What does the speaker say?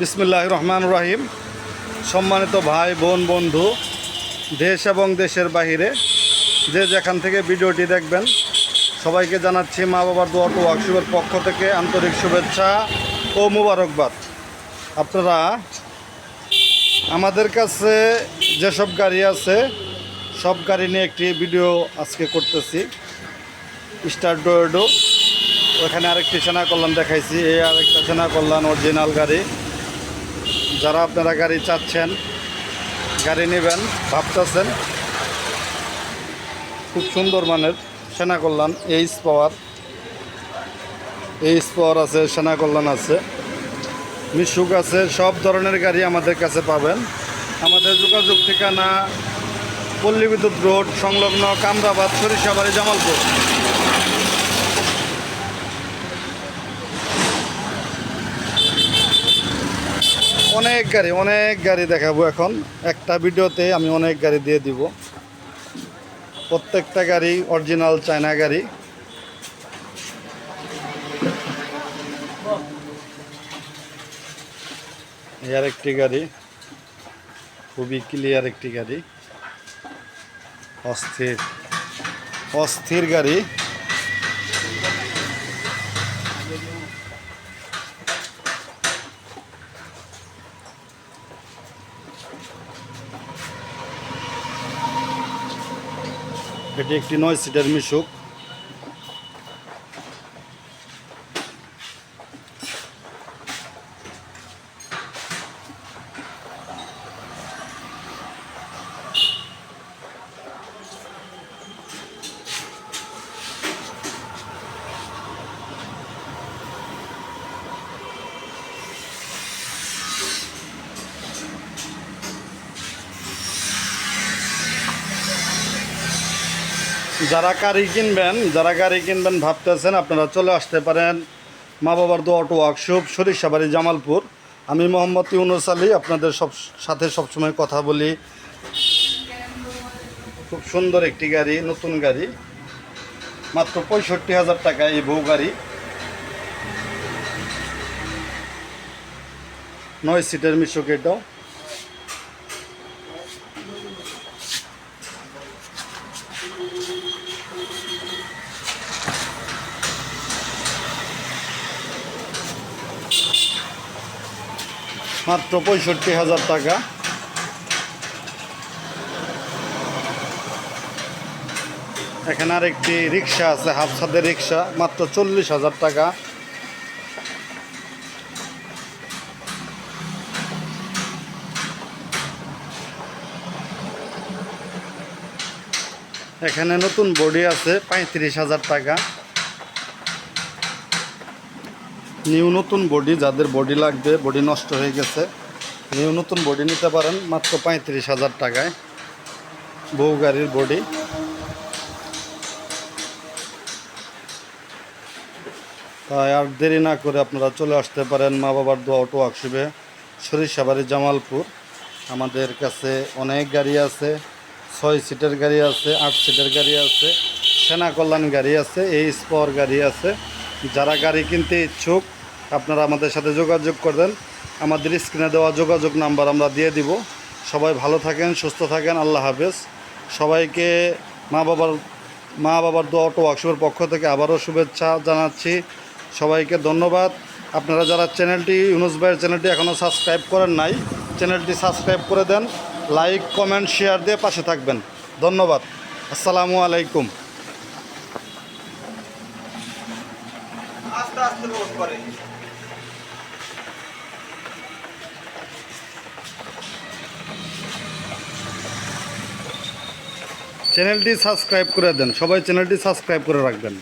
বিসমিল্লাহ রহমান রহিম সম্মানিত ভাই, বোন, বন্ধু, দেশ এবং দেশের বাহিরে, যে যেখান থেকে ভিডিওটি দেখবেন, সবাইকে জানাচ্ছি মা বাবার দোয়া টু ওয়ার্কশপের পক্ষ থেকে আন্তরিক শুভেচ্ছা ও মুবারকবাদ। আপনারা, আমাদের কাছে যেসব গাড়ি আছে, সব গাড়ি নিয়ে একটি ভিডিও আজকে করতেছি। স্টার ডোয়েডো, ওখানে আরেকটি সেনা কল্যাণ দেখাইছি, এই আরেকটা সেনা কল্যাণ অরিজিনাল গাড়ি। যারা আপনারা গাড়ি চাচ্ছেন, গাড়ি নেবেন, ভাবতেছেন, খুব সুন্দর মানের সেনা কল্যাণ এইচ পাওয়ার এইচ পাওয়ার আছে সেনা কল্যাণ আছে। মিশুক আছে, সব ধরনের গাড়ি আমাদের কাছে পাবেন। আমাদের যোগাযোগ ঠিকানা পল্লী বিদ্যুৎ রোড, সংলগ্ন কামরাবাদ, সরিষাবাড়ি, জামালপুর। অনেক গাড়ি অনেক গাড়ি দেখাবো এখন। একটা ভিডিওতে আমি অনেক গাড়ি দিয়ে দিব। প্রত্যেকটা গাড়ি অরিজিনাল চায়না গাড়ি। এর একটি গাড়ি। খুবই ক্লিয়ার একটি গাড়ি। অস্থির। অস্থির গাড়ি। এটি একটি নয় সিটার মিশুক। যারা গাড়ি কিনবেন, যারা গাড়ি কিনবেন ভাবতেছেন আপনারা চলে আসতে পারেন মা বাবার দো অটো ওয়ার্কশপ, সরিষাবাড়ি, জামালপুর। আমি মোহাম্মদ ইউনুস আলী, আপনাদের সব সাথে সবসময় কথা বলি। খুব সুন্দর একটি গাড়ি, নতুন গাড়ি। মাত্র পঁয়ষট্টি হাজার টাকা এই বউ গাড়ি। নয় সিটের মিশুক এটাও মাত্র পঁয়ষট্টি হাজার টাকা। এখানে আর একটি রিক্সা আছে হাফ ছাদের রিক্সা, মাত্র চল্লিশ হাজার টাকা। এখানে নতুন বডি আছে, পঁয়ত্রিশ হাজার টাকা। নিউ নতুন বডি যাদের বডি লাগবে বডি নষ্ট হয়ে গেছে, নিউ নতুন বডি নিতে পারেন মাত্র পঁয়ত্রিশ হাজার টাকায়। বউ গাড়ির বডি তাই আর দেরি না করে আপনারা চলে আসতে পারেন মা বাবার দোয়া অটো ওয়ার্কশপে, সরিষাবাড়ি জামালপুর। আমাদের কাছে অনেক গাড়ি আছে, ছয় সিটের গাড়ি আছে, আট সিটের গাড়ি আছে, সেনা কল্যাণ গাড়ি আছে, এই স্পর গাড়ি আছে। যারা গাড়ি কিনতে ইচ্ছুক, আপনারা আমাদের সাথে যোগাযোগ করবেন। আমাদের স্ক্রিনে দেওয়া যোগাযোগ নাম্বার আমরা দিয়ে দিব। সবাই ভালো থাকেন, সুস্থ থাকেন, আল্লাহ হাফেজ। সবাইকে মা বাবার মা বাবার দোয়া অটো ওয়ার্কশপের পক্ষ থেকে আবারও শুভেচ্ছা জানাচ্ছি। সবাইকে ধন্যবাদ। আপনারা যারা চ্যানেলটি, ইউনুস ভাইয়ের চ্যানেলটি এখনও সাবস্ক্রাইব করেন নাই, চ্যানেলটি সাবস্ক্রাইব করে দেন। লাইক, কমেন্ট, শেয়ার দিয়ে পাশে থাকবেন। ধন্যবাদ। আসসালামু আলাইকুম। আস্তে করে। চ্যানেলটি সাবস্ক্রাইব করে দেন। সবাই চ্যানেলটি সাবস্ক্রাইব করে রাখবেন।